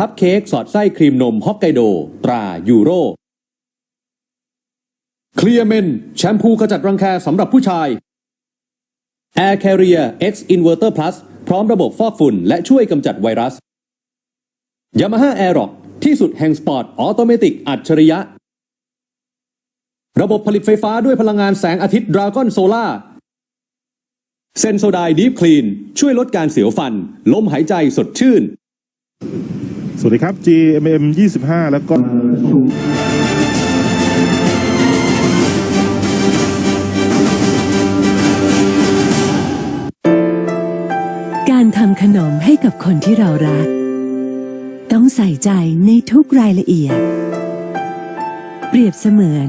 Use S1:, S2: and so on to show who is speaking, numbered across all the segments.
S1: พับเค้กสอดไส้ครีมนมฮอกไกโด ตรายูโร เคลียร์เมน แชมพูขจัดรังแคสำหรับผู้ชาย Air Carrier X Inverter Plus พร้อมระบบฟอกฝุ่น และช่วยกำจัดไวรัส Yamaha Aerox ที่สุดแห่งสปอร์ตออโตเมติกอัจฉริยะ ระบบผลิตไฟฟ้าด้วยพลังงานแสงอาทิตย์ดราก้อนโซล่าเซนโซไดดีฟคลีนช่วยลดการเสียวฟัน ลมหายใจสดชื่น
S2: สวัสดีครับ GMM 25 แล้วก็
S3: การทำขนมให้กับคนที่เรารัก ต้องใส่ใจในทุกรายละเอียด เปรียบเสมือน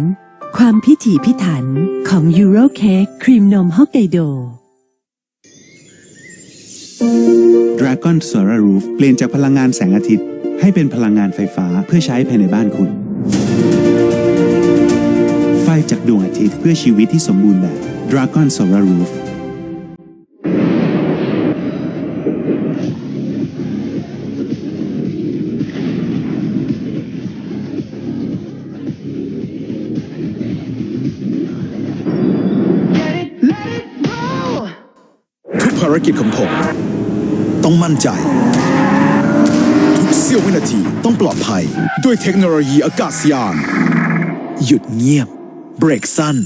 S3: ความพิถีพิถันของยูโรเค้กครีมนมฮอกไกโด
S4: Dragon Solar Roof เปลี่ยนจากพลังงานแสงอาทิตย์ ให้เป็นพลังงานไฟฟ้าเพื่อใช้ภายในบ้านคุณ ไฟจากดวงอาทิตย์เพื่อชีวิตที่สมบูรณ์แบบ Dragon Solar Roof
S5: ทุกภารกิจของผม ต้องมั่นใจทุก เสี้ยววินาทีต้องปลอดภัย ด้วยเทคโนโลยีอากาศยาน หยุดเงียบ เบรกสั้น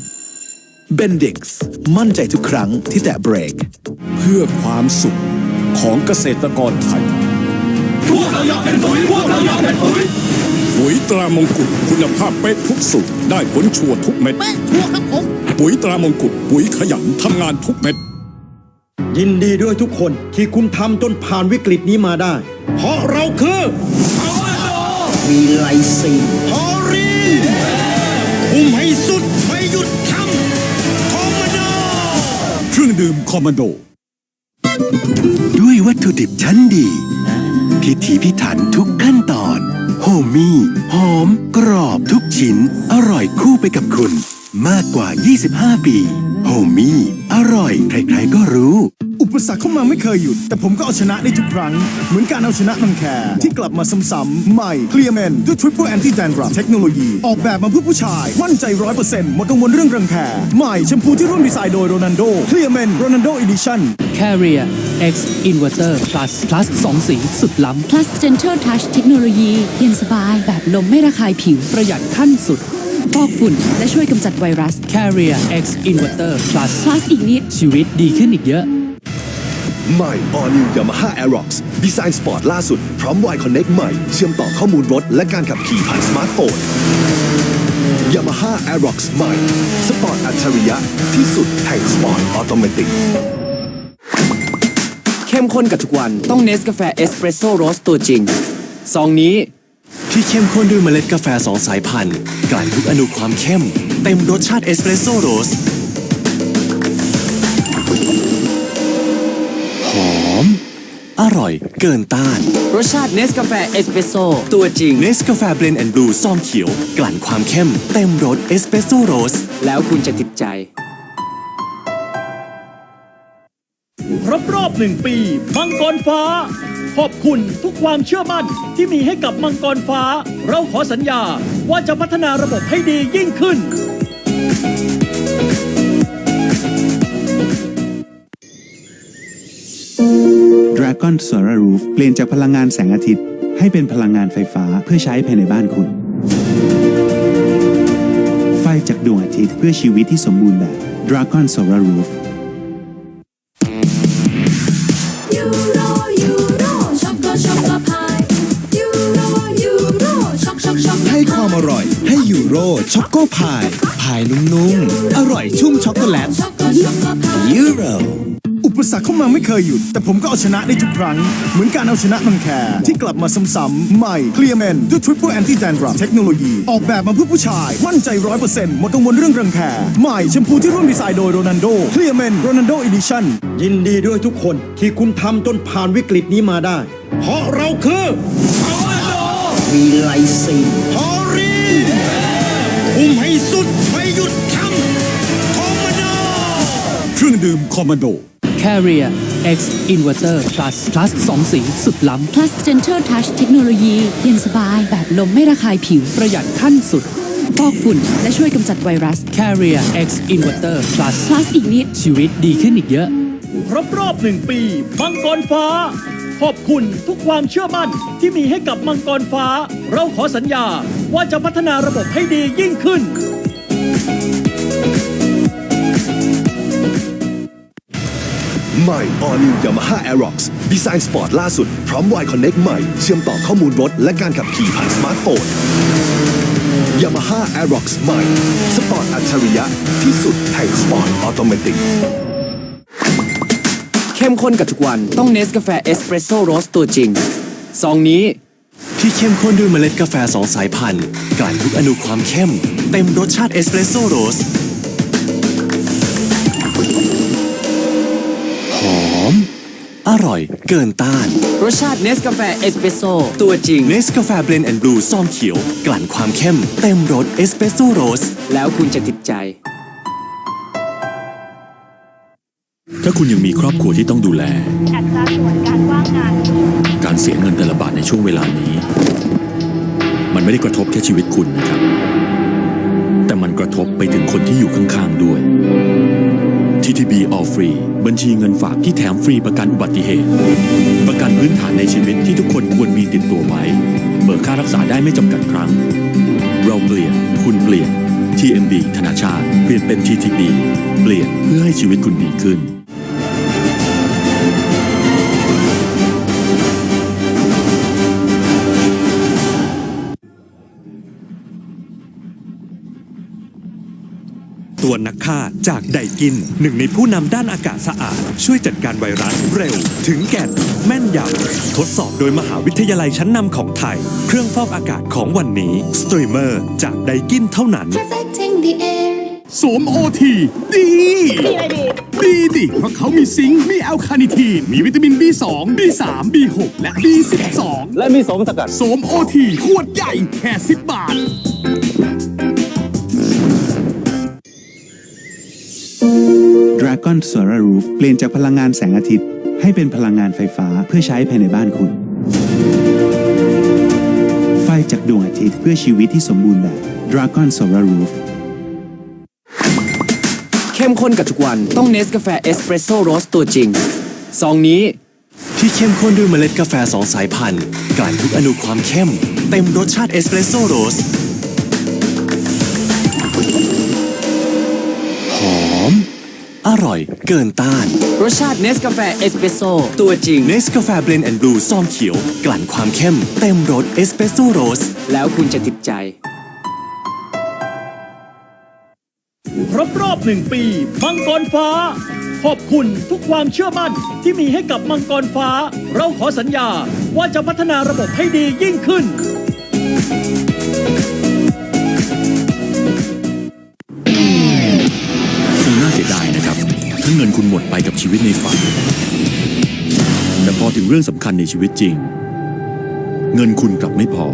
S5: Bendix มั่นใจทุกครั้งที่แตะเบรก
S6: เพื่อความสุขของเกษตรกรไทย พวกเราอยากเป็นปุ๋ย พวกเราอยากเป็นปุ๋ย ปุ๋ยตรามงกุฎคุณภาพเป๊ะทุกสุดได้ผลชัวร์ทุกเม็ด เป๊ะชัวร์ครับผม ปุ๋ยตรามงกุฎปุ๋ยขยันทำงานทุกเม็ด
S7: ยินดีด้วยทุกคนที่คุณทำจนผ่านวิกฤตนี้มาได้ เพราะเราคือมีไลซีฮอรีคุมให้สุดไม่หยุดทำคอมมานโด
S6: เครื่องดื่มคอมมานโด
S8: ด้วยวัตถุดิบชั้นดี พิถีพิถันทุกขั้นตอน โฮมี่หอม กรอบทุกชิ้น อร่อยคู่ไปกับคุณ มากกว่า 25 ปีโฮมี่อร่อย ใครๆก็รู้
S5: อุปสรรคเข้ามาไม่เคยหยุด แต่ผมก็เอาชนะได้ทุกครั้ง เหมือนการเอาชนะนังแคร์ที่กลับมาซ้ำๆใหม่เคลียร์แมนด้วย Triple Anti Dandruff เทคโนโลยี ออกแบบมาเพื่อผู้ชาย มั่นใจร้อยเปอร์เซ็นต์หมดกังวลเรื่องรังแคใหม่แชมพูที่ร่วมดีไซน์โดยโรนันโดเคลียร์แมนโรนันโดอีดิชั่น
S9: Carrier X Inverter Plus Plus 2สีสุดล้ำ
S10: Plus Gentle Touch เทคโนโลยีเย็นสบายแบบลมไม่ระคายผิว
S9: ประหยัดขั้นสุด
S10: ฟอกฝุ่น และช่วยกำจัดไวรัส
S9: Carrier X Inverter Plus
S10: Plus อีกนิด
S9: ชีวิตดีขึ้นอีกเยอะ
S11: ใหม่ All New Yamaha Aerox ดีไซน์สปอร์ตล่าสุด พร้อม Y Connect ใหม่ เชื่อมต่อข้อมูลรถ และการขับขี่ผ่านสมาร์ทโฟน Yamaha Aerox ใหม่ สปอร์ตอัจฉริยะ ที่สุดแห่งสปอร์ตออโตเมติก
S9: เข้มข้นกับทุกวันต้องเนสกาแฟเอสเปรสโซ่โรสตัวจริงซองนี้
S8: ที่เข้มข้นด้วยเมล็ดกาแฟสองสายพันธุ์กลั่นทุกอนุความเข้ม เต็มรสชาติเอสเปรสโซ่โรสหอม อร่อยเกินต้าน
S9: รสชาติเนสกาแฟเอสเปรสโซ่ตัวจริง
S8: เนสกาแฟเบลนด์แอนด์บลูซองเขียว กลั่นความเข้ม เต็มรสเอสเปรสโซ่โรส
S9: แล้วคุณจะติดใจ
S12: ครบรอบหนึ่งปีมังกรฟ้า ขอบคุณทุกความเชื่อมั่นที่มีให้กับมังกรฟ้า เราขอสัญญาว่าจะพัฒนาระบบให้ดียิ่งขึ้น
S4: Dragon Solar Roof เปลี่ยนจากพลังงานแสงอาทิตย์ ให้เป็นพลังงานไฟฟ้าเพื่อใช้ภายในบ้านคุณ ไฟจากดวงอาทิตย์เพื่อชีวิตที่สมบูรณ์แบบ Dragon Solar Roof
S10: ร่อย
S5: ให้ยูโรช็อกโกพายพายนุ่มๆ อร่อยชุ่มช็อกโกแลต
S10: ช็อกโกช็อกโกพาย
S5: ยูโรอุปสรรคเข้ามาไม่เคยหยุด แต่ผมก็เอาชนะได้ทุกครั้ง เหมือนการเอาชนะนังแคร์ที่กลับมาซ้ำๆใหม่เคลียร์แมนด้วย Triple Anti Dandruff เทคโนโลยี ออกแบบมาเพื่อผู้ชาย มั่นใจร้อยเปอร์เซ็นต์หมดกังวลเรื่องรังแคใหม่แชมพูที่ร่วมดีไซน์โดยโรนันโดเคลียร์แมนโรนันโดอีดิชั่น
S7: ยินดีด้วยทุกคนที่คุณทำจนผ่านวิกฤตนี้มาได้ เพราะเราคือมีไลซี ฮอรีคุมให้สุดไม่หยุดทำคอมมานโด
S6: เครื่องดื่มคอมมานโด
S9: Carrier X Inverter Plus Plus 2 สีสุดล้ำ
S10: Plus Gentle Touch เทคโนโลยีเย็นสบายแบบลมไม่ระคายผิว
S9: ประหยัดขั้นสุด
S10: ฟอกฝุ่น และช่วยกำจัดไวรัส
S9: Carrier X Inverter Plus
S10: Plus อีกนิด
S9: ชีวิตดีขึ้นอีกเยอะ
S12: ครบรอบหนึ่งปีมังกรฟ้า ขอบคุณทุกความเชื่อมั่นที่มีให้กับมังกรฟ้า เราขอสัญญาว่าจะพัฒนาระบบให้ดียิ่งขึ้น
S11: ใหม่ All New Yamaha Aerox ดีไซน์สปอร์ตล่าสุด พร้อม Y Connect ใหม่ เชื่อมต่อข้อมูลรถ และการขับขี่ผ่านสมาร์ทโฟน Yamaha Aerox ใหม่ สปอร์ตอัจฉริยะที่สุดแห่งสปอร์ตออโตเมติก
S9: เข้มข้นกับทุกวัน ต้องเนสกาแฟเอสเปรสโซ่โรสตัวจริง ซองนี้
S8: ที่เข้มข้นด้วยเมล็ดกาแฟสองสายพันธุ์กลั่นทุกอนุความเข้ม เต็มรสชาติเอสเปรสโซ่โรสหอม อร่อยเกินต้าน
S9: รสชาติเนสกาแฟเอสเปรสโซ่ตัวจริง
S8: เนสกาแฟเบลนด์แอนด์บลูซองเขียว กลั่นความเข้ม เต็มรสเอสเปรสโซ่โรส
S9: แล้วคุณจะติดใจา
S6: คุณยังมีครอบครัวที่ต้องดูแล
S10: อัตราส่วนการว่างงาน
S6: การเสียเงินแต่ละบาทในช่วงเวลานี้ มันไม่ได้กระทบแค่ชีวิตคุณนะครับ แต่มันกระทบไปถึงคนที่อยู่ข้างๆด้วย TTB All Free บัญชีเงินฝากที่แถมฟรีประกันอุบัติเหตุ ประกันพื้นฐานในชีวิตที่ทุกคนควรมีติดตัวไว้ เบิกค่ารักษาได้ไม่จำกัดครั้ง เราเปลี่ยน คุณเปลี่ยน TMB ธนาชาติเปลี่ยนเป็น TTB เปลี่ยนเพื่อให้ชีวิตคุณดีขึ้น
S13: ตัวนักฆ่าจากไดกิน หนึ่งในผู้นำด้านอากาศสะอาด ช่วยจัดการไวรัสเร็ว ถึงแก่นแม่นยำทดสอบโดยมหาวิทยาลัยชั้นนำของไทย เครื่องฟอกอากาศของวันนี้สตรีมเมอร์จากไดกินเท่านั้น
S10: Perfecting the air
S13: สวมโอทีดี ดีดิ เพราะเขามีซิงค์มีแอลคาเนิทีน มีวิตามิน B2 B3 B6 และ B12
S1: และมีสมสกัด
S13: สวมโอทีขวดใหญ่แค่ 10 บาท
S4: Dragon Solar Roof เปลี่ยนจากพลังงานแสงอาทิตย์ ให้เป็นพลังงานไฟฟ้าเพื่อใช้ภายในบ้านคุณ ไฟจากดวงอาทิตย์เพื่อชีวิตที่สมบูรณ์แบบ Dragon Solar Roof
S9: เข้มข้นกับทุกวันต้องเนสกาแฟเอสเปรสโซ่โรสตัวจริง ซองนี้
S8: ที่เข้มข้นด้วยเมล็ดกาแฟสองสายพันธุ์กลั่นทุกอนุความเข้ม เต็มรสชาติเอสเปรสโซ่โรสหอม อร่อยเกินต้าน
S9: รสชาติเนสกาแฟเอสเปรสโซ่ตัวจริง
S8: เนสกาแฟเบลนด์แอนด์บลูซองเขียว กลั่นความเข้ม เต็มรสเอสเปรสโซ่โรส
S9: แล้วคุณจะติดใจ
S12: ครบรอบหนึ่งปีมังกรฟ้า ขอบคุณทุกความเชื่อมั่นที่มีให้กับมังกรฟ้า เราขอสัญญาว่าจะพัฒนาระบบให้ดียิ่งขึ้น
S6: เงินคุณหมดไปกับชีวิตในฝัน แต่พอถึงเรื่องสำคัญในชีวิตจริง เงินคุณกลับไม่พอ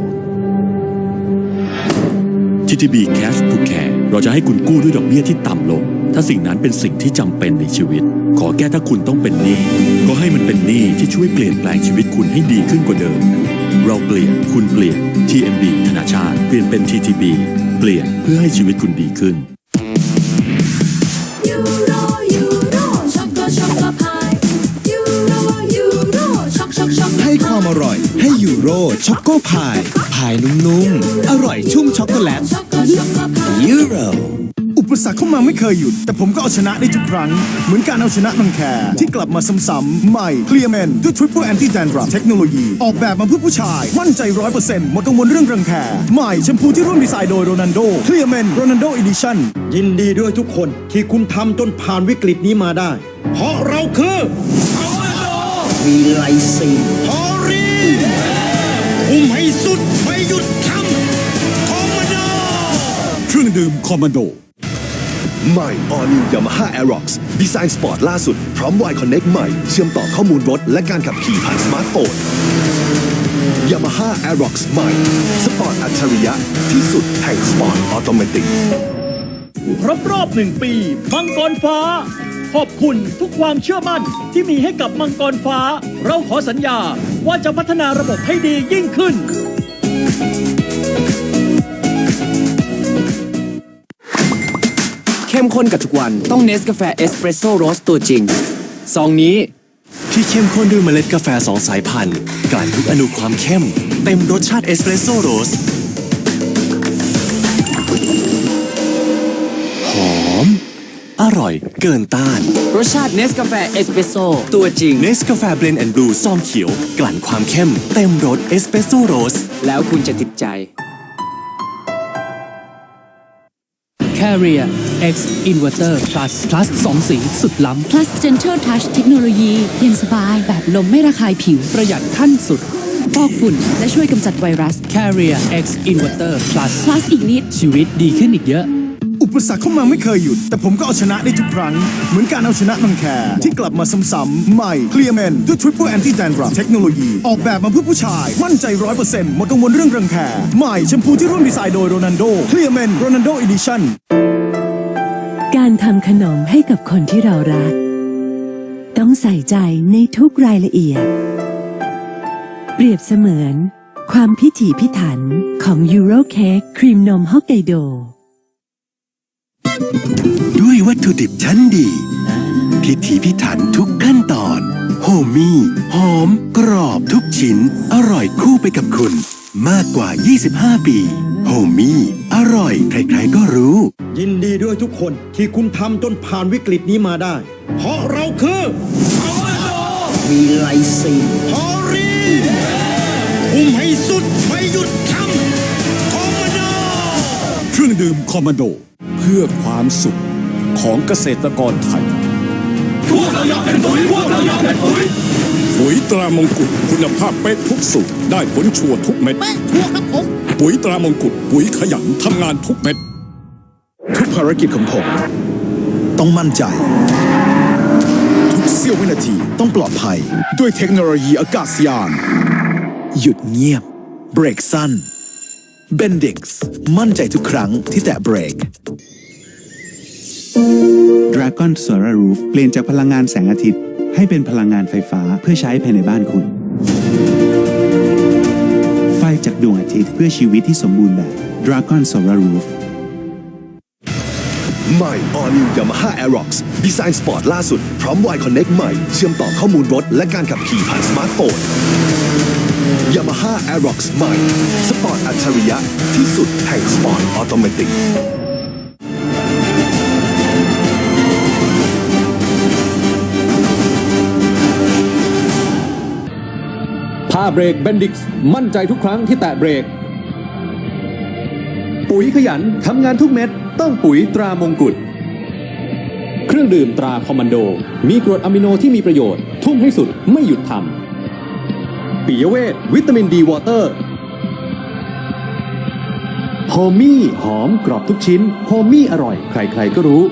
S6: TTB Cash to Care เราจะให้คุณกู้ด้วยดอกเบี้ยที่ต่ำลง ถ้าสิ่งนั้นเป็นสิ่งที่จำเป็นในชีวิต ขอแก้ถ้าคุณต้องเป็นหนี้ ก็ให้มันเป็นหนี้ที่ช่วยเปลี่ยนแปลงชีวิตคุณให้ดีขึ้นกว่าเดิม เราเปลี่ยน คุณเปลี่ยน TMB ธนาชาติ เปลี่ยนเป็น TTB เปลี่ยนเพื่อให้ชีวิตคุณดีขึ้น
S5: ความอร่อย ให้ยูโรช็อกโกพายพายนุ่มๆ อร่อยชุ่มช็อกโกแลต
S10: ช็อกโกช็อกโกพาย
S5: ยูโรอุปสรรคเข้ามาไม่เคยหยุด แต่ผมก็เอาชนะได้ทุกครั้ง เหมือนการเอาชนะรังแคที่กลับมาซ้ำๆใหม่เคลียร์แมนด้วยทริปเปิลแอนตี้แดนดรัเทคโนโลยี ออกแบบมาเพื่อผู้ชาย มั่นใจร้อยเปอร์เซ็นต์หมดกังวลเรื่องรังแคใหม่แชมพูที่ร่วมดีไซน์โดยโรนันโดเคลียร์แมนโรนันโดอีดิชั่น
S7: ยินดีด้วยทุกคนที่คุณทำจนผ่านวิกฤตนี้มาได้ เพราะเราคือมีไลซีฮอรี คุมให้สุดไม่หยุดทำคอมมานโด
S6: เครื่องดื่มคอมมานโด
S11: ใหม่ All New Yamaha Aerox ดีไซน์สปอร์ตล่าสุด พร้อม Y Connect ใหม่ เชื่อมต่อข้อมูลรถ และการขับขี่ผ่านสมาร์ทโฟน Yamaha Aerox ใหม่ สปอร์ตอัจฉริยะ ที่สุดแห่งสปอร์ตออโตเมติก
S12: ครบรอบหนึ่งปีมังกรฟ้า ขอบคุณทุกความเชื่อมั่นที่มีให้กับมังกรฟ้า เราขอสัญญาว่าจะพัฒนาระบบให้ดียิ่งขึ้น
S9: เข้มข้นกับทุกวันต้องเนสกาแฟเอสเปรสโซ่โรสตัวจริง ซองนี้
S8: ที่เข้มข้นด้วยเมล็ดกาแฟสองสายพันธุ์กลั่นทุกอนุความเข้ม เต็มรสชาติเอสเปรสโซ่โรส อร่อยเกินต้าน
S9: รสชาติเนสกาแฟเอสเปรสโซ่ตัวจริง
S8: เนสกาแฟเบรนแอนด์บลูซองเขียว กลั่นความเข้ม เต็มรสเอสเปรสโซ่โรส
S9: แล้วคุณจะติดใจ Carrier X Inverter Plus Plus 2 สีสุดล้ำ
S10: plus gentle touch เทคโนโลยีเย็นสบายแบบลมไม่ระคายผิว
S9: ประหยัดขั้นสุด
S10: ฟอกฝุ่น และช่วยกำจัดไวรัส
S9: Carrier X Inverter Plus
S10: plus อีกนิด
S9: ชีวิตดีขึ้นอีกเยอะ
S5: อุ ปสรรคเข้ามาไม่เคยหยุด แต่ผมก็เอาชนะได้ทุกครั้ง เหมือนการเอาชนะรังแคที่กลับมาซ้ำๆใหม่ Clear Men ด้วย Triple Anti Dandruff เทคโนโลยี ออกแบบมาเพื่อผู้ชาย มั่นใจ100%หมดกังวลเรื่องรังแคใหม่แชมพูที่ร่วมดีไซน์โดยโรนันโด Clear Men Ronaldo Edition
S3: การทำขนมให้กับคนที่เรารัก ต้องใส่ใจในทุกรายละเอียด เปรียบเสมือน ความพิถีพิถันของยูโรเค้กครีมนมฮอกไกโด
S8: ด้วยวัตถุดิบชั้นดี พิถีพิถันทุกขั้นตอน โฮมี่หอม กรอบทุกชิ้น อร่อยคู่ไปกับคุณ มากกว่า 25 ปี โฮมี่อร่อย ใครๆก็รู้
S7: ยินดีด้วยทุกคนที่คุณทำจนผ่านวิกฤตนี้มาได้ เพราะเราคือมีไลซีพอรีคุมให้สุดไม่หยุดทำคอมมานโด
S6: เครื่องดื่มคอมมานโดเพื่อความสุขของเกษตรกรไทย พวกเราอยากเป็นปุ๋ยพวกเราอยากเป็นปุ๋ยปุ๋ยตรามงกุฎคุณภาพเป๊ะทุกสูตรได้ผลชัวร์ทุกเม็ดเป๊ะชัวร์ครับผม ปุ๋ยตรามงกุฎปุ๋ยขยันทำงานทุกเม็ด
S5: ทุกภารกิจของผม ต้องมั่นใจ ทุกเสี้ยววินาทีต้องปลอดภัย ด้วยเทคโนโลยีอากาศยาน หยุดเงียบ เบรกสั้น Bendix มั่นใจทุกครั้งที่แตะเบรก
S4: Dragon Solar Roof เปลี่ยนจากพลังงานแสงอาทิตย์ ให้เป็นพลังงานไฟฟ้าเพื่อใช้ภายในบ้านคุณ ไฟจากดวงอาทิตย์เพื่อชีวิตที่สมบูรณ์แบบ Dragon Solar Roof
S11: ใหม่ All New Yamaha Aerox ดีไซน์สปอร์ตล่าสุด พร้อม Y Connect ใหม่ เชื่อมต่อข้อมูลรถ และการขับขี่ผ่านสมาร์ทโฟน Yamaha Aerox ใหม่ สปอร์ตอัจฉริยะที่สุดแห่งสปอร์ตออโตเมติก
S1: ผ้าเบรกเบนดิกมั่นใจทุกครั้งที่แตะเบรก ปุ๋ยขยันทำงานทุกเม็ด ต้องปุ๋ยตรามงกุฎเครื่องดื่มตราคอมมานโด มีกรดอะมิโนที่มีประโยชน์ ทุ่มให้สุดไม่หยุดทำปิยเวทวิตามินดีวอเตอร์โฮมี่หอมกรอบทุกชิ้นโฮมี่อร่อย ใครๆก็รู้